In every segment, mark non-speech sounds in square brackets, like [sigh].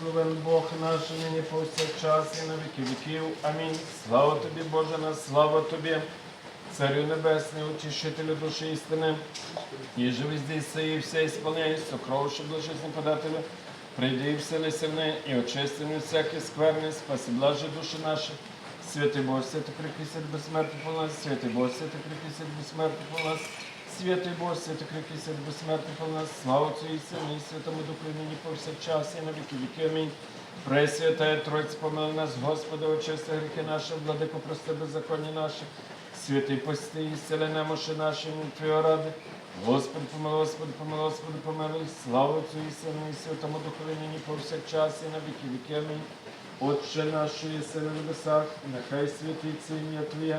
благословен Бог наш, нині повсякчас і на віки віків. Амінь. Слава тобі, Боже наш, слава тобі, Царю Небесний, утішителю душі істини, і живи здесь і все ісполняй, сокровище блажесне подателю, прийди і вселися в і очисти від всякі скверни, спаси блажі душі наші. Святий Боже, святий крикися безсмертний по нас, святий Боже, святий крикися безсмертний по нас, святий Боже, святий крикися безсмертний нас, слава Отцю і і Святому Духу, і нині повсякчас, і на віки віки. Амінь. Пресвятая Тройця, помили нас, Господи, очисти гріхи наші, владико, прости беззаконня наші, святий пости, і сили немощі наші, Твого ради. Господи, помилуй, Господи, помилуй, Господи, помилуй, слава Отцю і і Святому Духу, і нині повсякчас, і на віки віки. Амінь. Отче наш, єси на небесах, нехай святиться ім'я Твоє,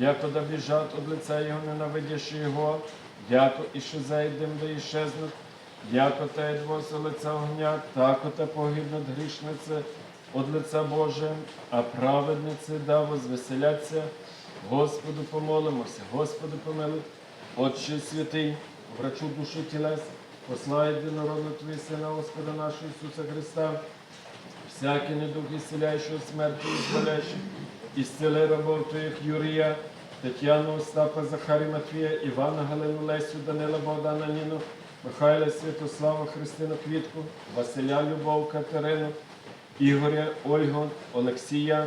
яко да от лиця Його, ненавидящі Його, яко і зайдем, да іщезнуть, яко та едвося лиця огня, тако та погибнуть грішниці. От лиця Боже, а праведниці да возвеселяться. Господу помолимося, Господу помилуй, Отче святий, врачу душі тілес, послай єдинородного Твій Сина, Господа нашого Ісуса Христа, всякий недух исцеляющий смерти избавляющий, исцели рабов Твоих Юрия, Тетяну, Остапа, Захарі, Матвія, Івана, Галину, Лесю, Данила, Богдана, Ніну, Михайла, Святослава, Христину, Квітку, Василя, Любов, Катерину, Ігоря, Ольгу, Олексія,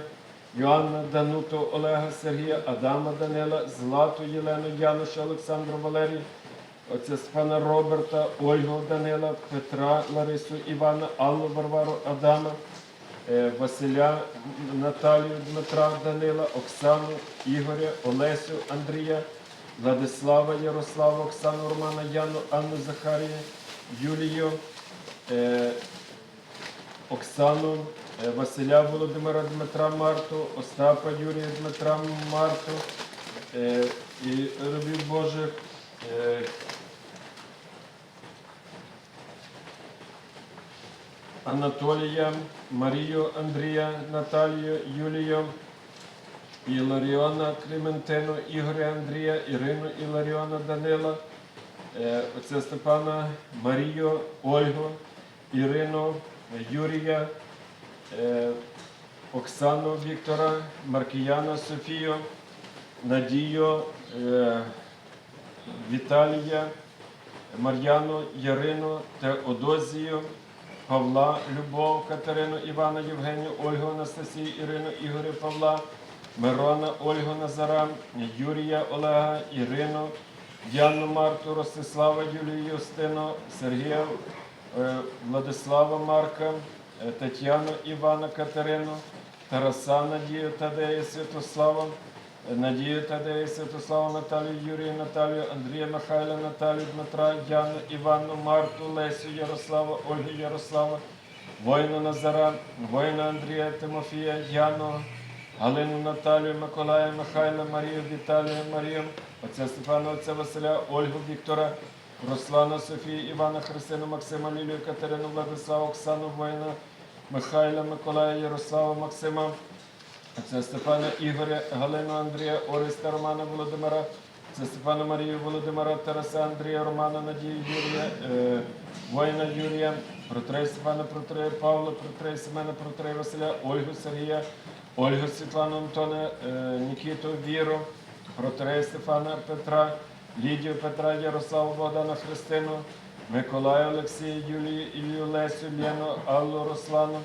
Йоанна, Дануту, Олега, Сергія, Адама, Данила, Злату, Єлену, Януша, Олександру, Валерію, Отця Степана Роберта, Ольгу Данила, Петра, Ларису, Івана, Аллу, Варвару, Адама, Василя, Наталію, Дмитра, Данила, Оксану, Ігоря, Олесю, Андрія, Владислава, Ярослава, Оксану, Романа, Яну, Анну, Захарія, Юлію, е, Оксану, е, Василя Володимира Дмитра Марту, Остапа Юрія Дмитра Марту е, і робів Божих. Анатолія, Марію, Андрія, Наталію, Юлію, Іларіона, Клементину, Ігоря, Андрія, Ірину, Іларіона, Данила, е, отця Степана, Марію, Ольгу, Ірину, Юрія, е, Оксану Віктора, Маркіяна Софію, Надію, е, Віталія, Мар'яну, Ярину, Теодозію, Павла, Любов, Катерину, Івана, Євгенію, Ольгу, Анастасію, Ірину, Ігоря, Павла, Мирона, Ольгу, Назара, Юрія, Олега, Ірину, Яну, Марту, Ростислава, Юлію, Юстину, Сергія, е, Владислава, Марка, е, Тетяну, Івана, Катерину, Тараса, Надію, Тадея, Святослава, Надію Тадея, Святослава, Наталію, Юрію, Наталію, Андрія, Михайла, Наталію, Дмитра, Яну, Івану, Марту, Лесю, Ярослава, Ольгу, Ярослава, воїна Назара, воїна Андрія, Тимофія, Яну, Галину, Наталію, Миколая, Михайла, Марію, Віталія, Марію, отця Стефана, отця Василя, Ольгу, Віктора, Руслана, Софію, Івана, Христину, Максима, Лілію, Катерину, Владислава, Оксану, воїна, Михайла, Миколая, Ярослава, Максима, це Степана Ігоря, Галину Андрія, Ориста Романа Володимира, це Степана Марію Володимира, Тараса Андрія, Романа Надію Юрія, е, воїна Юрія, Протрей Степана, Протрей Павла, Протрей Семена, Протрей Василя, Ольгу Сергія, Ольгу Світлану Антона, е, Нікіту Віру, Протрей Стефана Петра, Лідію Петра, Ярославу Богдана Христину, Миколая Олексія, Юлію, Ілію Лесю, Лену, Аллу Руслану,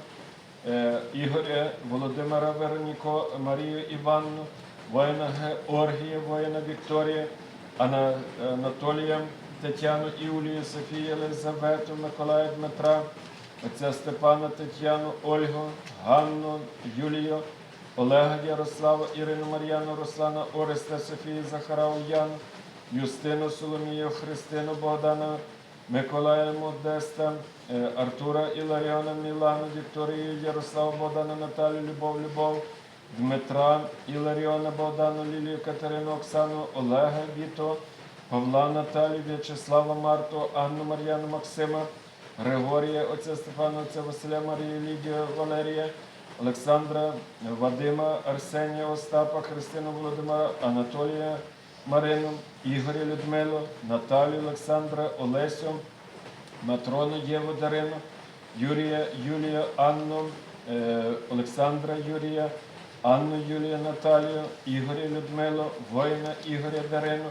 Ігоря, Володимира Вероніко, Марію Іванну, воїна Георгія, воїна Вікторія, Анатолія, Тетяну Іулію, Софію, Елизавету, Миколая Дмитра, отця Степана, Тетяну, Ольгу, Ганну, Юлію, Олега Ярослава, Ірину Мар'яну, Руслана, Ореста, Софію, Захара, Яну, Юстину, Соломію, Христину, Богдана, Миколая Модеста, е, Артура Іларіона, Мілану, Вікторію, Ярослава, Богдана, Наталію, Любов, Любов, Дмитра, Іларіона, Богдану, Лілію, Катерину, Оксану, Олега, Віто, Павла, Наталію, В'ячеслава, Марту, Анну, Мар'яну, Максима, Григорія, отця Стефана, отця Василя, Марію, Лідію, Валерія, Олександра, Вадима, Арсенія, Остапа, Христину, Володимира, Анатолія, Марину, Ігоря, Людмилу, Наталію, Олександра, Олесю, Матрону, Єву, Дарину, Юрія, Юлію, Анну, е, Олександра, Юрія, Анну, Юлію, Наталію, Ігоря, Людмилу, воїна, Ігоря, Дарину,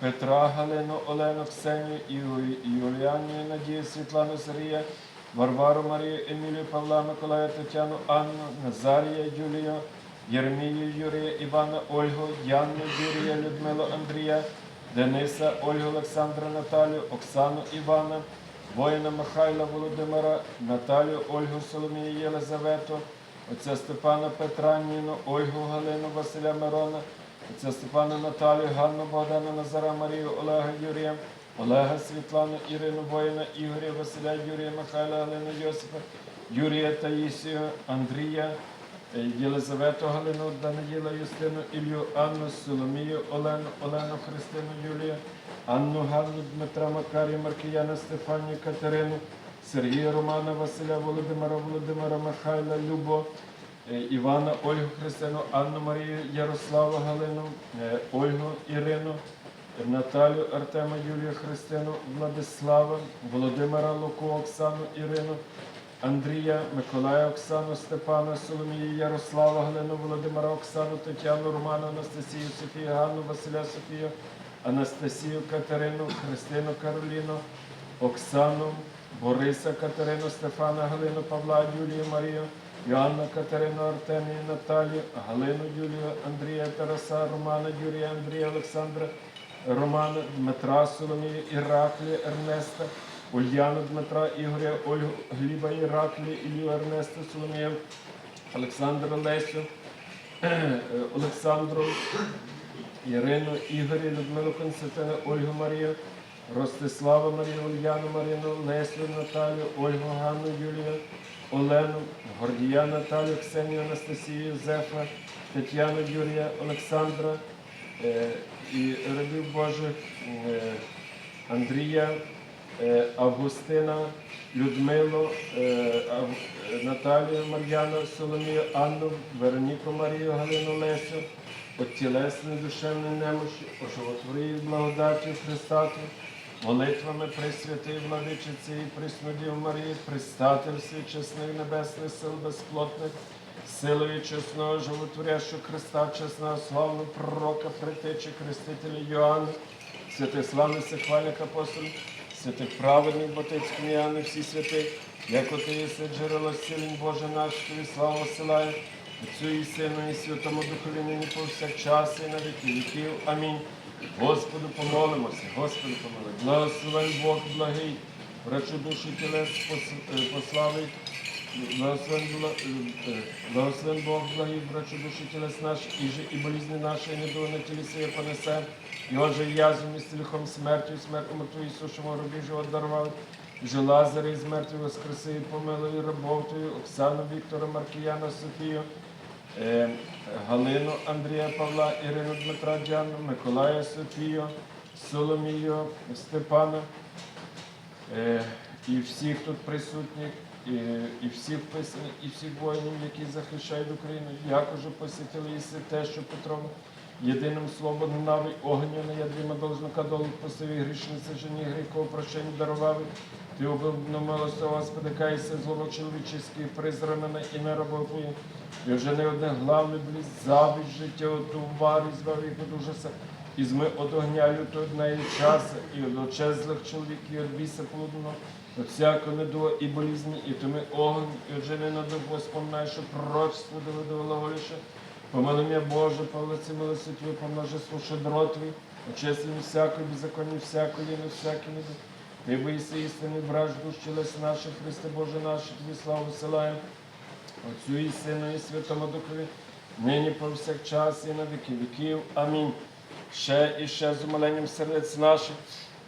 Петра, Галину, Олену, Ксенію, Юліанію, Надію, Світлану, Сергія, Варвару, Марію, Емілію, Павла, Миколая, Тетяну, Анну, Назарія, Юлію, Єрмію, Юрія, Івана, Ольгу, Яну, Юрія, Людмилу, Андрія, Дениса, Ольгу, Олександра, Наталію, Оксану, Івана, воїна Михайла, Володимира, Наталію, Ольгу, Соломію, Єлизавету, отця Степана Петра, Ніну, Ольгу, Галину, Василя Мирона, отця Степана Наталію, Ганну, Богдана, Назара, Марію, Олега, Юрія, Олега, Світлану, Ірину, воїна, Ігоря, Василя, Юрія, Михайла, Галину, Йосипа, Юрія, Таїсію, Андрія, Єлизавету Галину, Даниїла, Юстину, Ілью, Анну, Соломію, Олену, Олену, Христину, Юлію, Анну, Ганну, Дмитра, Макарія, Маркіяна, Стефанію, Катерину, Сергія, Романа, Василя, Володимира, Володимира, Михайла, Любо, е, Івана, Ольгу, Христину, Анну, Марію, Ярославу, Галину, е, Ольгу, Ірину, Наталю, Артема, Юлію, Христину, Владислава, Володимира, Луку, Оксану, Ірину, Андрія, Миколая, Оксану, Степана, Соломію, Ярослава, Галину, Володимира, Оксану, Тетяну, Роману, Анастасію, Софію, Ганну, Василя, Софію, Анастасію, Катерину, Христину, Кароліну, Оксану, Бориса, Катерину, Стефана, Галину, Павла, Юлію, Марію, Йоанна, Катерину, Артемію, Наталію, Галину, Юлію, Андрія, Тараса, Романа, Юрія, Андрія, Олександра, Романа, Дмитра, Соломію, Іраклі, Ернеста, Ульяну, Дмитра, Ігоря, Ольгу, Гліба, Іраклі, Ілью, Ернеста, Соломію, Олександра, Лесю, [clears throat] Олександру, Ірину, Ігоря, Людмилу Константина, Ольгу Марію, Ростислава Марію, Ульяну Марину, Лесю Наталію, Ольгу Ганну Юлію, Олену, Гордія Наталію, Ксенію Анастасію, Юзефа, Тетяну Юрія, Олександра е, і рабів Божих е, Андрія, Августина, Людмилу, е, е, Наталію, Мар'яну, Соломію, Анну, Вероніку Марію, Галину Лесю, тілесної душевної немощі, оживотворії благодаттю Христату, молитвами Пресвятої Владичиці і Преснодів Марії, пристати всі чесних небесних сил безплотних, силою чесного животворящого Христа, чесного славного пророка, притечі, крестителя Йоанна, святих славних сихвальних апостолів, святих праведних ботицьких Іоанни, всі святи, як от єси джерело силень Боже наш, тобі славу силає, Отцю і Сину, і Святому Духові нині повсякчас і на віки віків. Амінь. Господу помолимося, Господу помоли. Благословен Бог благий, врачу душі тілес е, пославить. Е, е, благословен Бог благий, врачу душі тілес наш, і же і болізни наші, і недуги на тілі своє понесе. І отже, язу місті лихом смертю, і смертю мертву Ісушому робі живот дарував. І же Лазаря і смертю воскреси, і помилуй рабов Твою, Оксану, Віктора, Маркіяна, Софію, е, Галину, Андрія, Павла, Ірину, Дмитра, Діану, Миколая, Софію, Соломію, Степана, е, і всіх тут присутніх, і, і всіх вписаних, і всіх воїнів, які захищають Україну, як уже посітили те, що Петром єдиним словом нави огню на ядріма должника долу посиві грішниці жені гріхов прощення дарував. Ти обивно милости, Господи, кайся злого чоловічеський призранена і не роботує. І вже не одне главне бліз завість життя от уварі збав їх від ужаса. І зми од огня лютого дня і часа, і од очей злих чоловіків, і од біса плодного, от всякого недуга і болізні, і томи огонь, і от жени на дубу споминай, що пророчество доведовало голіше. Помилуй мене, Боже, по лиці милості Твої, помножи свою дрот Твій, всякої беззаконні, всякої вини, всякі неду. Ти боїся істини, браш душ тілес наших, Христе Боже наш, Тобі славу силаємо. Отцю і Сину, і Святому Духові, нині повсякчас і на віки віків. Амінь. Ще і ще з умиленням сердець наших,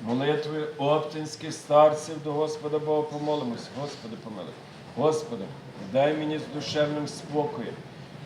Молитвою оптинських старців до Господа Бога помолимось. Господи, помилуй. Господи, дай мені з душевним спокоєм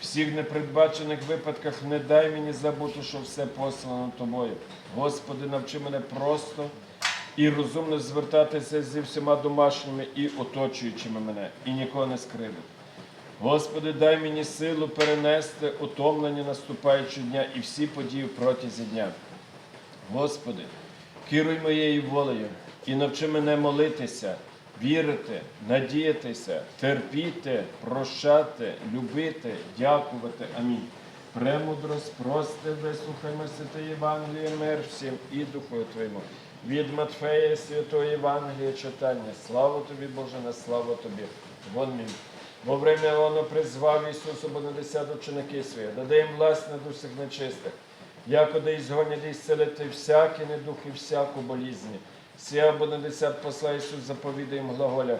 Всіх непередбачених випадках не дай мені забути, що все послано Тобою. Господи, навчи мене просто і розумно звертатися зі всіма домашніми і оточуючими мене, і нікого не скривити. Господи, дай мені силу перенести утомлення наступаючого дня і всі події протязі дня. Господи, керуй моєю волею і навчи мене молитися, вірити, надіятися, терпіти, прощати, любити, дякувати. Амінь. Премудрость, прости, вислухаймо святе Євангеліє, мир всім і Духу Твоєму. Від Матфея Святого Євангелія читання. Слава тобі, Боже, на славу тобі. Вон мій. Во время воно призвав Ісусу Бонадесят ученики свої, даде їм власне до всіх нечистих, якоди ізгонять і зцелити всякі недух і всяку болізні. Сія Бонадесят посла Ісус заповідає глаголя,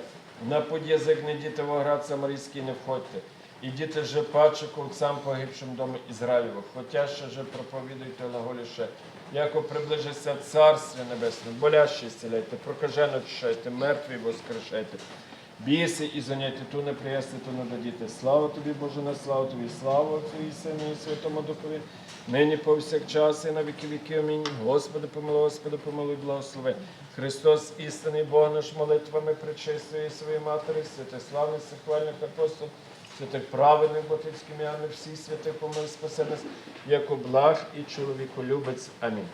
на под'язик не діти в оград Самарійський не входьте, і діти же паче ковцам погибшим дому Ізраїлю, хотя ще же проповідуйте глаголі ще, яко приближиться Царствие Небесне, болящі зціляйте, прокажено очищайте, мертві воскрешайте. Біси і заняття ту не приясти, ту не дадіти. Слава тобі, Боже, на славу тобі, слава Отцю і Сину і Святому Духові, нині повсякчас і на віки віки. Амінь. Господи, помилуй, Господи, помилуй, благослови. Христос, істинний Бог наш молитвами причистує своєї матері, святих славних, сихвальних апостол, святих праведних ботицькими, а всіх святих помил спаси нас, як благ і чоловіколюбець. Амінь.